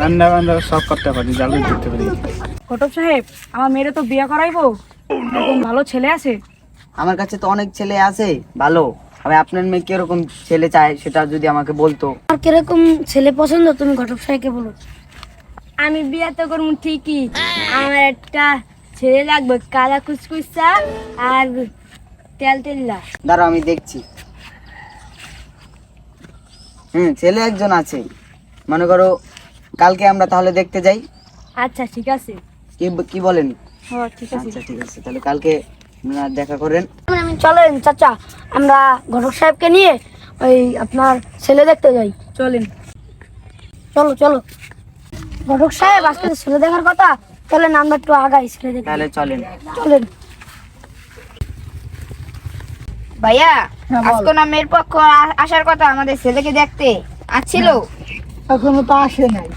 রান্না বান্না সব করতে পারি জাল দিতে পারি। ঘটক সাহেব আমার মেয়েরে তো বিয়ে করাইবো? এরকম ভালো ছেলে আছে? আমার কাছে তো অনেক ছেলে আছে ভালো। আমি আপনার মেয়ে কীরকম ছেলে চায় সেটা যদি আমাকে বলতো? আর কীরকম ছেলে পছন্দ তুমি ঘটক সাহেবকে বলো। আমি বিয়ে তো করব ঠিকই। আমার একটা ছেলে লাগবে কালা কুচকুচা আর তেল তেল্লা। দাঁড়াও আমি দেখছি। হুম ছেলে একজন আছে। মনে করো কালকে আমরা তাহলে দেখতে যাই। আচ্ছা ঠিক আছে। কি কি বলেন? হ্যাঁ ঠিক আছে। আচ্ছা ঠিক আছে। তাহলে কালকে আপনারা দেখা করেন। চলেন চাচা আমরা ঘটক সাহেবকে নিয়ে ওই আপনার ছেলে দেখতে যাই। চলেন। চলো চলো। ঘটক সাহেব আজকে ছেলে দেখার কথা। চলেন আমরা একটু আগাই ছেলে দেখতে। তাহলে চলেন। চলেন। ভাইয়া আজকে না মেয়ের পক্ষ আসার কথা আমাদের ছেলেকে দেখতে। আসছিল? এখনও তো আসে নাই।